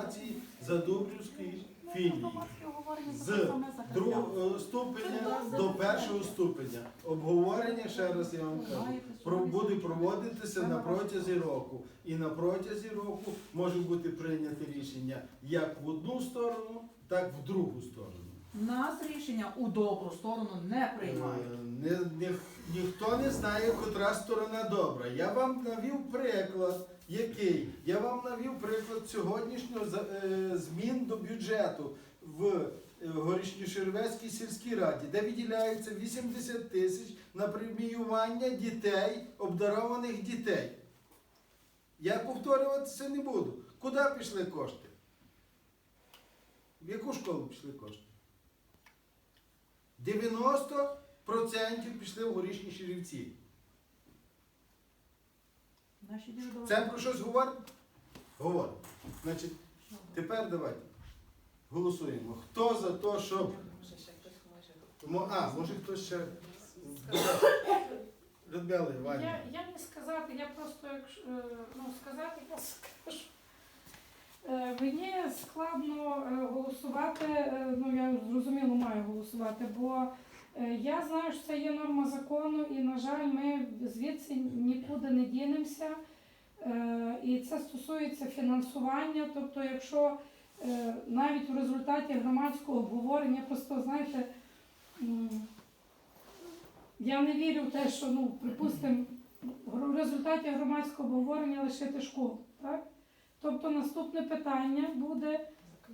організації Задубрівської філії з другого ступеня до першого ступеня. Обговорення, ще раз я вам кажу, буде проводитися на протязі року. І на протязі року може бути прийнято рішення як в одну сторону, так в другу сторону. Нас рішення у добру сторону не приймають. Е, Ні, ні, ніхто не знає, котра сторона добра. Я вам навів приклад, який? Я вам навів приклад сьогоднішнього е, змін до бюджету в е, Горішньо-Червецькій сільській раді, де виділяється 80 тисяч на преміювання дітей, обдарованих дітей. Я повторюватися не буду. Куди пішли кошти? В яку школу пішли кошти? 90% пішли в горішні Ширівці. Наші Це про щось говорить? Говорить. Значить, тепер давайте голосуємо. Хто за те, щоб. Мо- А, може хтось ще. Людмила Іванівна. Я, я не сказати, я просто якщо, е, ну, сказати, я скажу. Е, Мені складно е, голосувати, е, ну я зрозуміло маю голосувати, бо я знаю, що це є норма закону, і, на жаль, ми звідси нікуди не дінемося. Е, І це стосується фінансування. Тобто, якщо е, навіть в результаті громадського обговорення, просто знаєте, я не вірю в те, що ну, припустимо, в результаті громадського обговорення лишити школу. Так? Тобто наступне питання буде,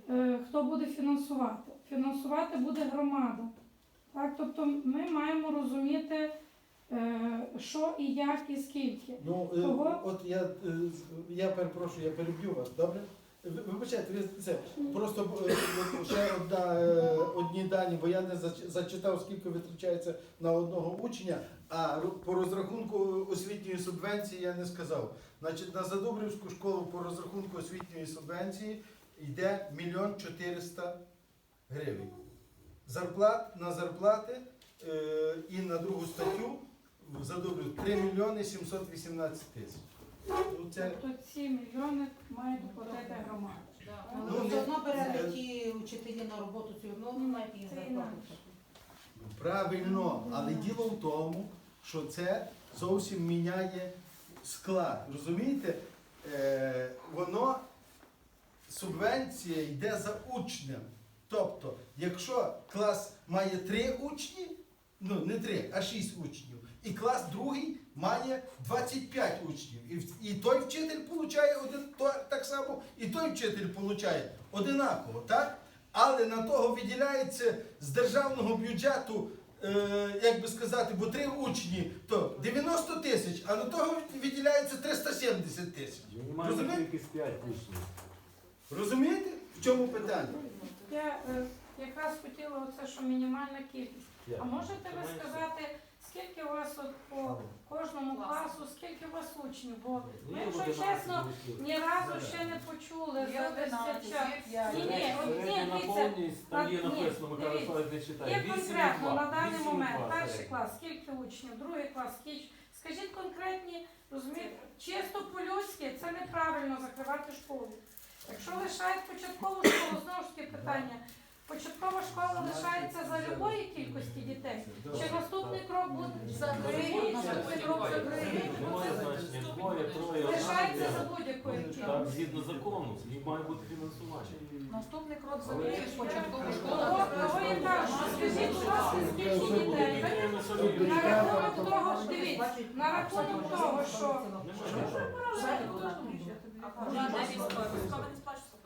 е, хто буде фінансувати. Фінансувати буде громада. Так? Тобто ми маємо розуміти, е, що і як, і скільки. Ну, е, Кого? от я, е, я перепрошую, я переб'ю вас, добре? Ви- Вибачайте, ви це просто ще одна, одні дані, бо я не зачитав, скільки витрачається на одного учня, а по розрахунку освітньої субвенції я не сказав. Значить, на Задубрівську школу по розрахунку освітньої субвенції йде мільйон чотириста гривень. Зарплат на зарплати е, і на другу статтю в 3 мільйони 718 тисяч. Ну, це Тобто ці мільйони мають платити громада. Ну, Ну, все одно бере ті вчителі на роботу, все одно не має їм Це зарплату. інакше. правильно, але діло в тому, що це зовсім міняє склад. Розумієте? Е, воно субвенція йде за учнем. Тобто, якщо клас має три учні, ну не три, а шість учнів, і клас другий має 25 учнів. І, той вчитель получає один так само, і той вчитель получає одинаково, так? Але на того виділяється з державного бюджету, е, як би сказати, бо три учні, то 90 тисяч, а на того виділяється 370 тисяч. Розумієте? кількість 5 учнів. Розумієте? В чому питання? Я е, якраз хотіла оце, що мінімальна кількість. А можете ви сказати, скільки у вас от по кожному класу, скільки у вас учнів? Бо ми, якщо чесно, ні разу ще не почули за весь цей час. Ні, ні, от ні, дивіться, там є Ні, написано, дивіться. Славович не читає. Є 8,2, конкретно на даний 8,2 момент перший середня. клас, скільки учнів, другий клас, скільки. Скажіть конкретні, розумієте, чисто по-людськи це неправильно закривати школу. Якщо лишають початкову школу, знову ж таки питання. Початкова школа лишається за любої кількості дітей. Чи наступний крок буде Закриють, наступний крок закриють. Немає значення, двоє, троє, лишається за будь-якої Так, кількості? згідно закону, їх має бути фінансування. Наступний крок Але- закриють початкову школу. Того і кажу, скажіть, будь ласка, скільки дітей? На рахунок того, ж дивіться, на рахунок того, що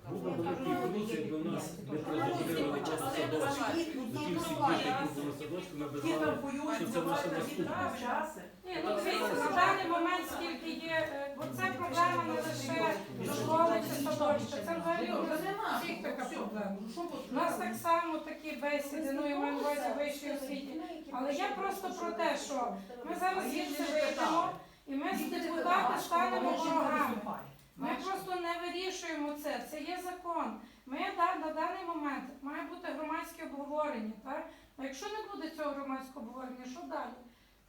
Був би такий комісії, якби у нас не призупинили роботу До тих всіх які були в садочку, ми що це наше наступне. Ні, ну дивіться, на даний момент скільки є, е, бо це проблема не лише школи чи садочка, це взагалі у всіх така проблема. У нас так само такі бесіди, ну я маю на увазі вищої освіті. Але я просто про те, що ми зараз звідси вийдемо, і ми з депутати станемо ворогами. Ми просто не вирішуємо це. Це є закон. Ми да- на даний момент має бути громадське обговорення. Так? А якщо не буде цього громадського обговорення, що далі?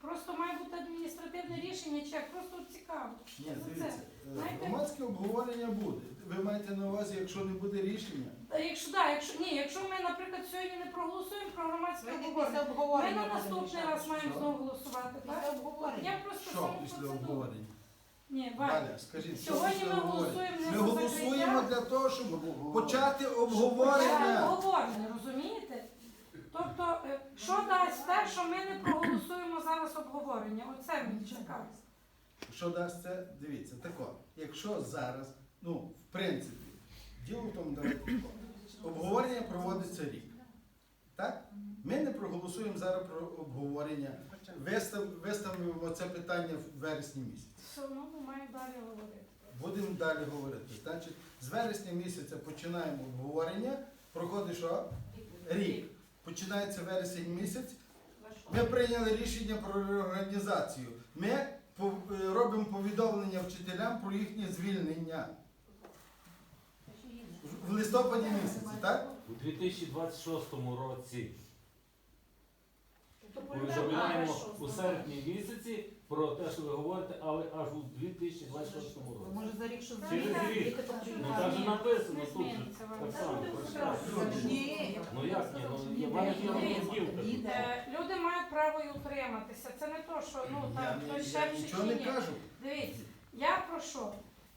Просто має бути адміністративне рішення, чи як просто цікаво. Ні, це, дивіться, е, знаєте- громадське обговорення буде. Ви маєте на увазі, якщо не буде рішення. Та Якщо да, якщо ні, якщо ми, наприклад, сьогодні не проголосуємо про громадське обговорення, ми на наступний раз маємо знову голосувати, так? обговорення. Я просто Що саму після процедуру. обговорення? Ні, Валя, скажіть, що сьогодні після ми голосуємо не Ми за голосуємо закриття. для того, щоб почати Це обговорення. обговорення, розумієте? Тобто, е, що дасть те, що ми не проголосуємо зараз обговорення? Оце мені цікаво. Що дасть це? Дивіться, тако. Якщо зараз, ну, в принципі, діло в тому, тако. Обговорення проводиться рік. Так? Ми не проголосуємо зараз про обговорення. Вистав, виставимо це питання в вересні місяці. Все одно ми маємо далі говорити. Будемо далі говорити. Значить, з вересня місяця починаємо обговорення. Проходить що? Рік. Починається вересень місяць. Ми прийняли рішення про реорганізацію. Ми пов- е, робимо повідомлення вчителям про їхнє звільнення в листопаді місяці, так? У 2026 році То повідомляємо повідомляємо у серпні місяці про те, що ви говорите, але аж у 2026 році. Може за рік що Через рік. Ну так же написано тут. же. Так само. Ні. Ну як ні? Ну, я маю Ні. Е, Люди мають право і утриматися. Це не то, що ну Я, там хтось я шепче нічого чи не ні. кажу. Дивіться, я про що?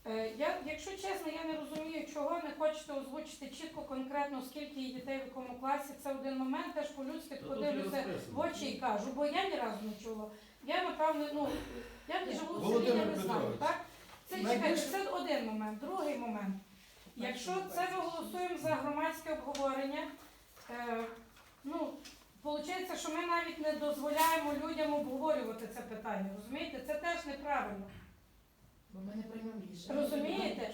Е, Я, якщо чесно, я не розумію, чого не хочете озвучити чітко, конкретно, скільки є дітей в якому класі. Це один момент, теж по-людськи подивлюся в очі і кажу, бо я ні разу не чула. Я напевно, ну я не живу в селі, я не знаю, так? Це чекайте, це один момент. Другий момент. Якщо це ми голосуємо за громадське обговорення, е, ну, виходить, що ми навіть не дозволяємо людям обговорювати це питання. Розумієте? Це теж неправильно. Бо ми не приймемо рішення. Розумієте?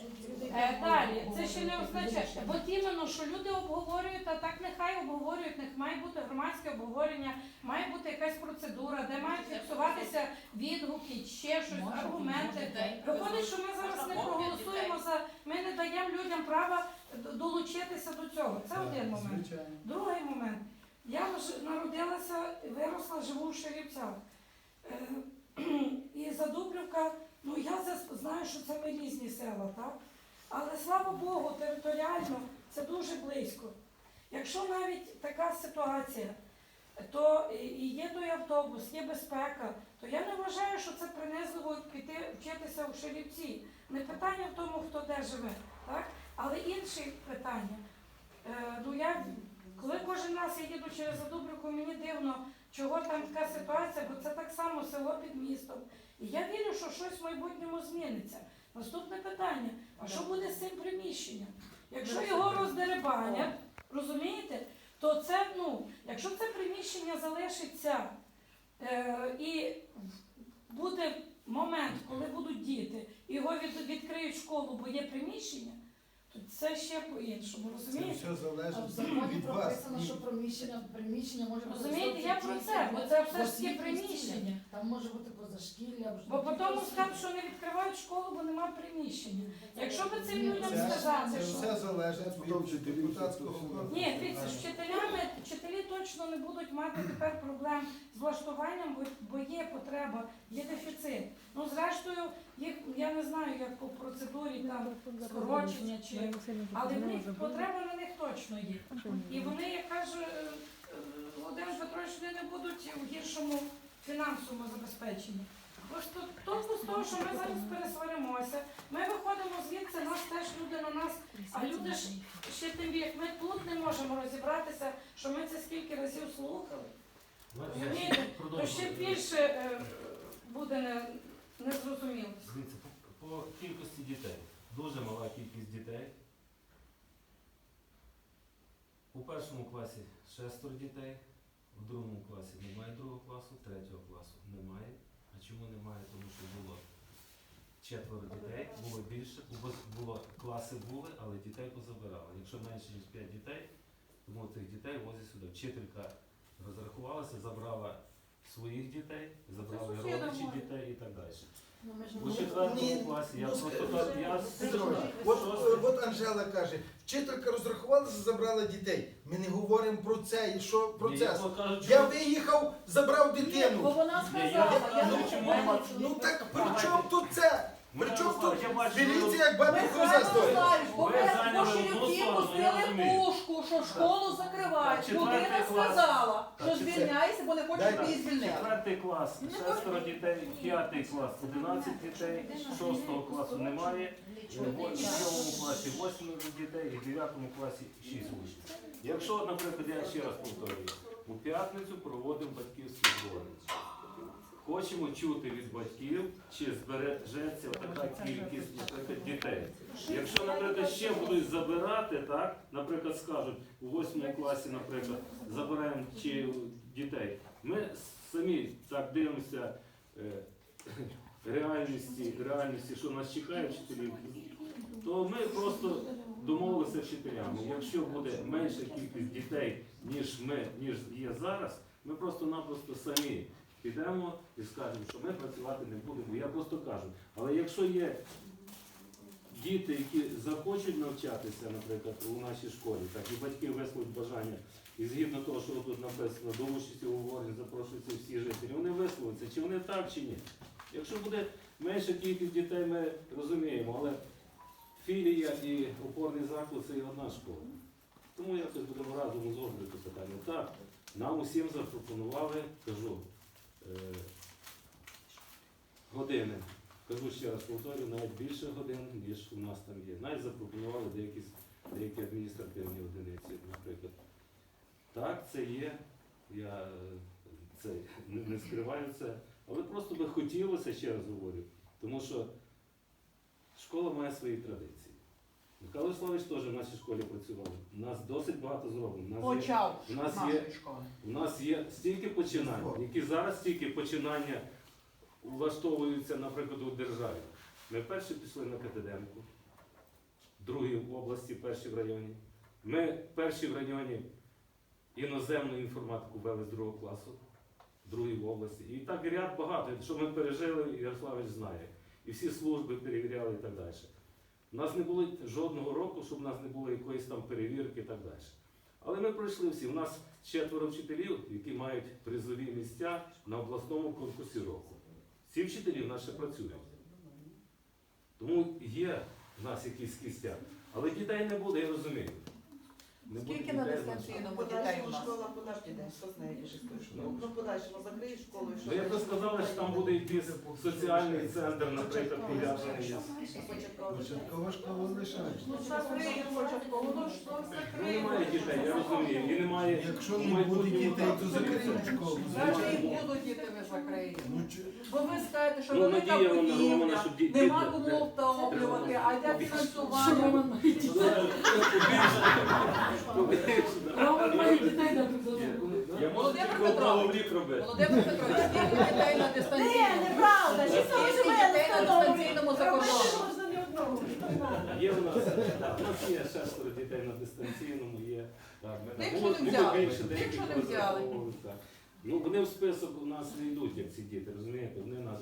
Е, далі, це ще не означає, бо іменно, що люди обговорюють, а так нехай обговорюють, них має бути громадське обговорення, має бути якась процедура, де мають фіксуватися відгуки, ще щось, аргументи. Виходить, що ми зараз не проголосуємо за, ми не даємо людям права д- долучитися до цього. Це один момент. Звичайно. Другий момент. Я ж народилася, виросла, живу в Шерівцях. Е, І Задублівка, ну я знаю, що це ми різні села, так? Але слава Богу, територіально це дуже близько. Якщо навіть така ситуація, то і- є той автобус, є безпека, то я не вважаю, що це принизливо піти вчитися у Шерівці. Не питання в тому, хто де живе, так? Але інше питання. Е, ну я коли кожен раз я їду через Задубрику, мені дивно, чого там така ситуація, бо це так само село під містом. І я вірю, що щось в майбутньому зміниться. Наступне питання: а що буде з цим приміщенням? Якщо його роздеребанять, розумієте, то це, ну, якщо це приміщення залишиться е, і буде момент, коли будуть діти, його від, відкриють школу, бо є приміщення, то це ще по-іншому, Це розумієте? все А в залежить законі від вас. прописано, що приміщення, приміщення може бути Розумієте, я про це, бо це все ж таки приміщення. Там може бути позашкілля. Бо потім скажуть, що не відкривають школу, бо немає приміщення. Якщо би цим людям Це, сказати, це що все залежить від депутатського корпусу. ні, дивіться, з вчителями вчителі точно не будуть мати тепер проблем з влаштуванням, бо, бо є потреба, є дефіцит. Ну зрештою, їх я не знаю, як по процедурі там скорочення чи але в них потреба на них точно є. І вони, як каже е, е, Володимир Петрович, вони не будуть у гіршому фінансовому забезпеченні. Просто толку з того, що ми зараз пересваримося, ми виходимо звідси, нас теж люди на нас, а люди ж ще тим більше, ми тут не можемо розібратися, що ми це скільки разів слухали. Розумієте? То ще більше е, буде не, незрозумілості. По, по кількості дітей. Дуже мала кількість дітей. У першому класі шестеро дітей, у другому класі немає другого класу, третього класу немає. А чому немає? Тому що було четверо дітей, було більше, було, класи були, але дітей позабирали. Якщо менше ніж 5 дітей, тому тих дітей возять сюди. Вчителька розрахувалася, забрала своїх дітей, забрали сусіда родичі дітей і так далі. Ну, ми ж У четвертому класі я ну, просто так, я От, от Анжела каже, вчителька розрахувалася, забрала дітей. Ми не говоримо про це і що процес. Я Я виїхав, забрав Ні, бо дитину. вона я сказала, я мама- Ну так при чому чому тут Славович, я бачу, міліція як бабі коза стоїть? бо я пустили пушку, що школу закривають. Людина сказала, що звільняйся, бо не хоче, її звільнили. Четвертий клас, шестеро дітей, п'ятий клас, 11 дітей, шостого класу немає, в сьомому класі 8 дітей і в дев'ятому класі 6 учнів. Якщо, наприклад, я ще раз повторюю, у п'ятницю проводимо батьківські збори. Хочемо чути від батьків, чи збережеться така кількість наприклад, дітей. Якщо, наприклад, ще будуть забирати, так, наприклад, скажуть, у восьмому класі, наприклад, забираємо чи дітей. Ми самі так дивимося е, реальності, реальності, що нас чекає вчителів, то ми просто домовилися вчителями. Якщо буде менша кількість дітей, ніж ми, ніж є зараз, ми просто-напросто самі підемо і скажемо, що ми працювати не будемо. Я просто кажу. Але якщо є діти, які захочуть навчатися, наприклад, у нашій школі, так і батьки висловлять бажання, і згідно того, що тут написано, до участі у говорі запрошуються всі жителі, вони висловляться, чи вони так, чи ні. Якщо буде менша кількість дітей, ми розуміємо, але філія і опорний заклад це і одна школа. Тому якось будемо разом узгоджувати питання. Так, нам усім запропонували, кажу, години. Кажу ще раз повторю, навіть більше годин, ніж у нас там є. Навіть запропонували деякі, деякі адміністративні одиниці, наприклад. Так, це є. Я е, це не, не скриваю це. Але просто би хотілося, ще раз говорю, тому що школа має свої традиції. Михайло Славич теж в нашій школі працював. У нас досить багато зроблено. У нас є- Почав у нас нашої є- школи. у нас є стільки починань, які зараз стільки починання влаштовуються, наприклад, у державі. Ми перші пішли на Катеденку, другі в області, перші в районі. Ми перші в районі іноземну інформатику ввели з другого класу, другі в області. І так ряд багато, що ми пережили, Ярославич знає. І всі служби перевіряли і так далі. У нас не було жодного року, щоб у нас не було якоїсь там перевірки і так далі. Але ми пройшли всі. У нас четверо вчителів, які мають призові місця на обласному конкурсі року. Ці вчителі в нас ще працюють. Тому є в нас якісь кістя. Але дітей не буде, я розумію. Не Скільки на дистанційному дітей у Подальшому нас? школа подальший день, що з нею буде з тою школою? Ну, подальшому закриє школу і що? Ну, як ви сказали, що там буде якийсь соціальний центр, наприклад, пов'язаний з. Початкова школа лишається. Ну, закриють початково, ну що Ну, закриють? немає дітей, я розумію. І немає. Якщо в не буде майбутньому дітей, то так. закриють школу. Навіть і будуть діти ви закриєте. Ну, чи- Бо ви скажете, що Ну, велика надія вона будівля, щоб ді- нема діти- кому втоплювати, а де фінансування? Я можу Володимир тільки Петрович. одного в рік робити. Володимир Петрович, скільки дітей на дистанційному? Ні, неправда. Що Скільки це дітей на дистанційному за кордоном? Є у нас, у нас є шестеро дітей на дистанційному, є. Так, ми Тих, що не було взяли. більше, Тих, деякі що не взяли. зараховані, так. Ну, вони в список у нас не йдуть, як ці діти, розумієте? Вони, в нас,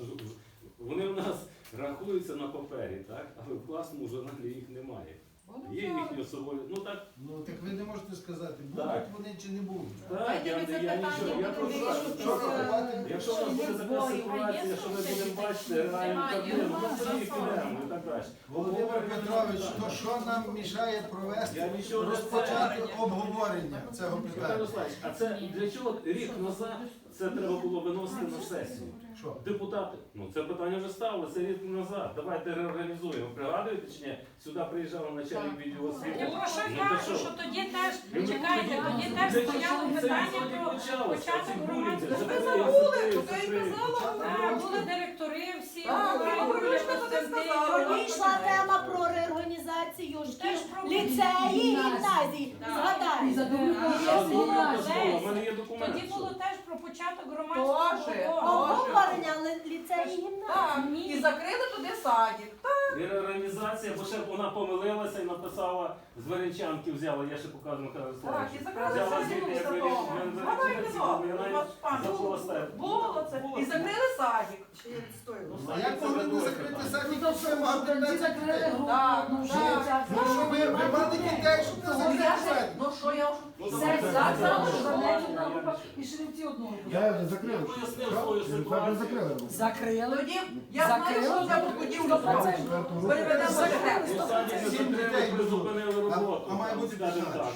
вони в нас рахуються на папері, так? але в класному журналі їх немає. Є їхні особові. Ну так, Ну так ви не можете сказати, Так. будуть вони чи не будуть. так, Давайте я, ми це я питання нічого, я будемо просто вирішувати. Що рахувати? Якщо у нас буде така ситуація, що ми будемо бачити реальну Немає, картину, ми немає, немає. підемо і так далі. Володимир Петрович, то що нам мішає провести Я нічого не розпочати обговорення цього Михайло питання? Русланович, а це для чого рік назад це треба було виносити на сесію? Що? Депутати, ну це питання вже ставилося рік назад. Давайте реорганізуємо. Пригадуєте чи ні? Сюди приїжджав начальник відділу освіти. Я про що Ну, то кажу, що тоді теж, Ну, чекайте, тоді теж Для чого стояло це питання про почалося? початок Ці громадського Ви забули, то я й казала. Так, були директори, всі сказала. Тоді йшла тема про реорганізацію шкіл, про ліцеї, гімназії. Згадай. А було школа, в мене є документ. Тоді було що- теж про початок громадського Тоже. року. Обговорення ли- ліцеї і гімназії. Так, Ні. і закрили туди садик. І реорганізація, бо ще вона помилилася і написала з Веренчанки взяла, я ще покажу Михайло Так, і закрили Взяла садик як ви того. ви- ви- ну. Було це. І закрили садик. Не. А як могли не закрити садик, Ну, якщо Тоді 15 закрили? Так, ну, так. що? Ну, що ви дітей, щоб не закрити садик. Ну що я Ну, вже давайте, зараз Занечена давайте. група і Шрівці одного. Я закрив. Пояснив свою ситуацію. закрили. Тоді я знаю, що це робити. Переведемо Сім дітей призупинили А, роботу. а має бути скажімо так.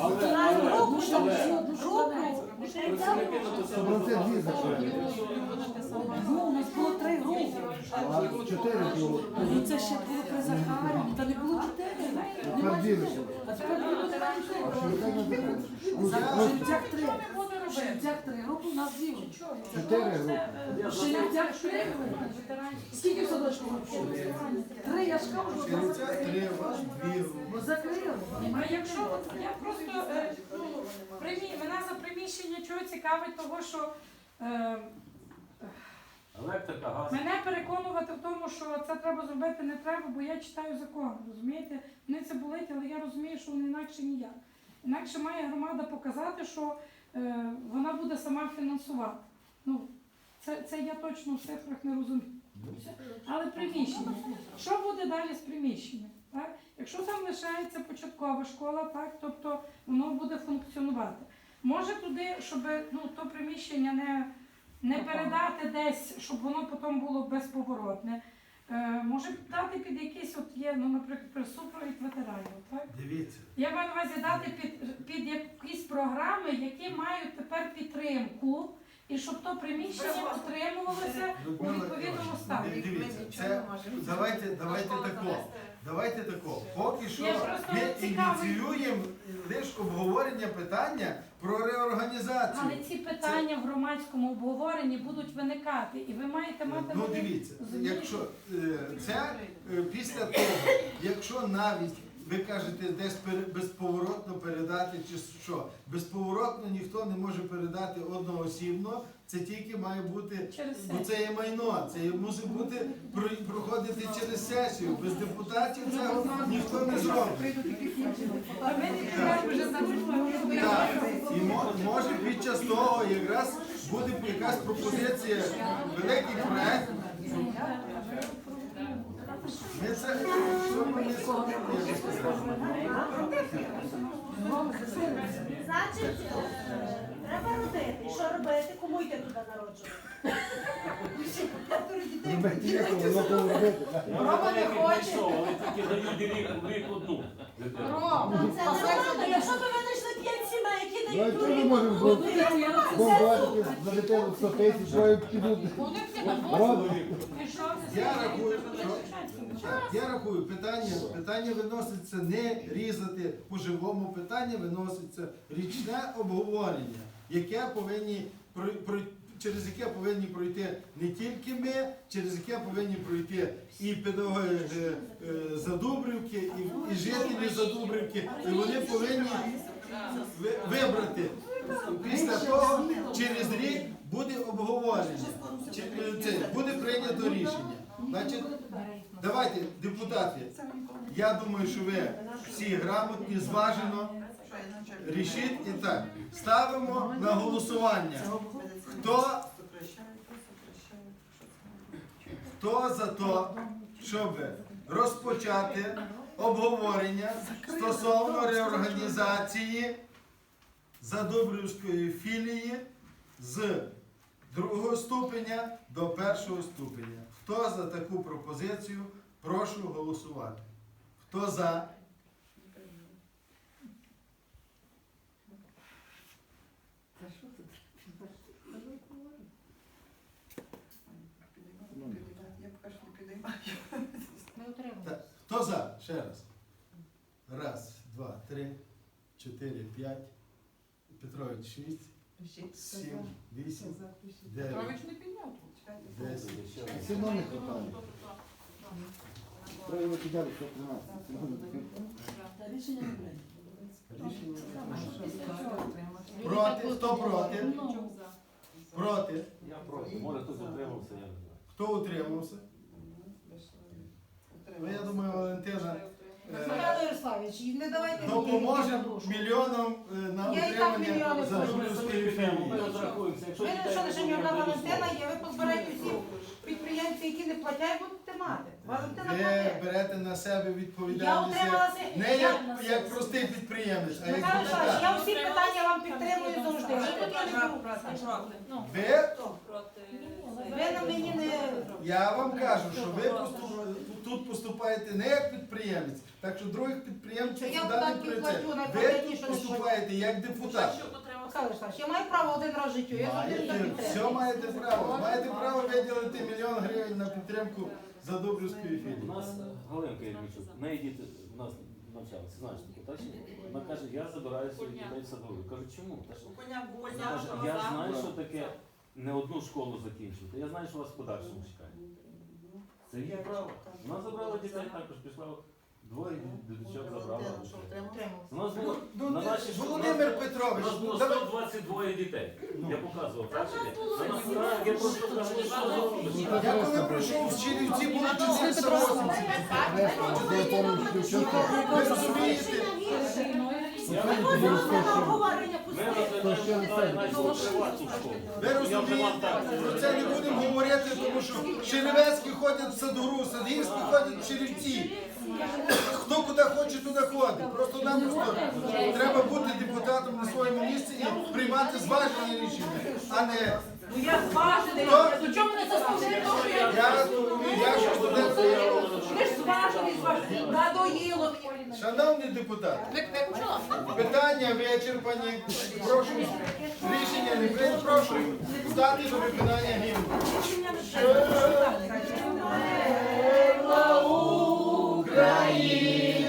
Але, руку, руку. працівники написали це дві закрили. Ну, у нас було три групи. Чотири було. Ну це ще було при Захарі, та не було чотири. Тепер дві. А тепер А чотири. що не? Ну, ну, Шрівцях три. Групи, у нас дві. Чотири групи. Шрівцях три групи. Скільки в садочку груп? Три, я ж кажу, це закрила. три, вас дві. Бо закрили. А якщо от я просто е, ну, примі... мене за приміщення чого цікавить, того що е, Електрика, газ. мене переконувати в тому, що це треба зробити не треба, бо я читаю закон. Розумієте? Мене це болить, але я розумію, що вони інакше ніяк. Інакше має громада показати, що е, вона буде сама фінансувати. Ну, це, це я точно в цифрах не розумію. Але приміщення. Що буде далі з приміщенням? Так? Якщо там лишається початкова школа, так, тобто воно буде функціонувати. Може туди, щоб ну, то приміщення не, не передати десь, щоб воно потім було безповоротне. Е, може дати під якийсь, от є, ну, наприклад, супровід ветеранів. Так? Дивіться. Я маю на увазі дати під, під якісь програми, які мають тепер підтримку, і щоб то приміщення утримувалося у відповідному стані. Дивіться, це давайте, давайте тако. Давайте тако. Поки що ми ініціюємо лише обговорення питання про реорганізацію. Але ці питання в громадському обговоренні будуть виникати, і ви маєте мати Ну дивіться, якщо е, це е, після того, якщо навіть ви кажете десь пере- безповоротно передати, чи що безповоротно ніхто не може передати одноосібно, це тільки має бути. через Бо це. є майно, це мусить бути про- проходити через сесію. Без депутатів цього ніхто не зробить. Так. І мо- може під час того якраз буде якась пропозиція, великий проект. Значить, е, треба родити. Що робити? Кому йти туди народжувати? Рома не хоче. Але тільки дають рік, рік одну. Ну, Це нормально. Якщо б ви знайшли п'ять сімей, які Ну, дають чого ми турі, можемо зробити? Бо бачите, за дитину 100 тисяч, двоє підуть. Що? Я рахую, я рахую, питання, питання виноситься не різати по живому, питання виноситься річне обговорення, яке повинні через яке повинні пройти не тільки ми, через яке повинні пройти і педагоги е, е, Задубрівки, і, і жителі Задубрівки, і вони повинні вибрати. Після того через рік буде обговорення, е, буде прийнято рішення. Значить, давайте, депутати, я думаю, що ви всі грамотні, зважено рішіть і так. Ставимо на голосування. Хто, хто за те, щоб розпочати обговорення стосовно реорганізації Задубрівської філії з другого ступеня до першого ступеня. Хто за таку пропозицію, прошу голосувати. Хто за? Я поки що не підіймаю. Ми отримали. Так. Хто за? Ще раз. Раз, два, три, чотири, п'ять. Петрович шість, сім, вісім, дев'ять, Петрович не підняв. десять. Все одно не хватає. Треба викидали 113. все одно. Та рішення не прийнято. Проти? Хто проти? Ну, Проти. Я проти. Може хтось утримався, я не знаю. Хто утримався? Ну, я думаю, Валентина. е, Михайло Ярославович, і не давайте мені Допоможемо душу. е, на Я і так утримання Задубівської самі підемо, ми розрахуємося. Якщо Ви дітей що не лише не одна Валентина є, ви позбираєте всі підприємці, які не платять, будете мати. Валентина Ви платить. берете на себе Я відповідальність як- не я- як, як простий підприємець, а як Михайло депутат. я всі питання вам підтримую завжди. Ви тут я не беру. Ви, Ви на мені не... я вам кажу, що ви поступ- тут поступаєте не як підприємець, так що других підприємців я сюди не прийде. платю, Ви тут що поступаєте як депутат. Михайло я маю право один раз в життю, я завжди Маєте, все підтримую. маєте право. Маєте право виділити мільйон гривень на підтримку Задубрівської У філії. нас Галинка Єрмічук, в неї діти у нас навчалися, знаєш таке, так? чи ні? Вона каже, я забираю своїх дітей в садові. Кажу, чому? Та що? Коня, коня, Каже, я знаю, що таке не одну школу закінчувати. Я знаю, що вас в подальшому чекає. Це її право. Вона забрала дітей також, пішла двоє діточок забрала. У нас було Ну, на ти- нашій школі- Володимир у Петрович, нас було ну, давай. 122 дітей. Я показував, так? чи ні? На нас- так, Я просто кажу, що зробиш? Я коли прийшов в Чернівці, було 480. Ви розумієте? Ми розглядаємо далі навіть приватну школу. Ви розумієте, про це не будемо говорити, тому що Черевецькі ходять в Садгору, Садгірські ходять в Черівці. Хто куди хоче, туди ходить. Просто-напросто треба бути депутатом на своєму місці і приймати зважені рішення, а не Ну я зважений. Ну чому мене заслужили того, що я... я, я що студент. Ви ж зважений, зважений. Надоїло мені. Шановні депутати, питання вичерпані. Прошу рішення не прийняти. Прошу стати до виконання гімну. Efraim.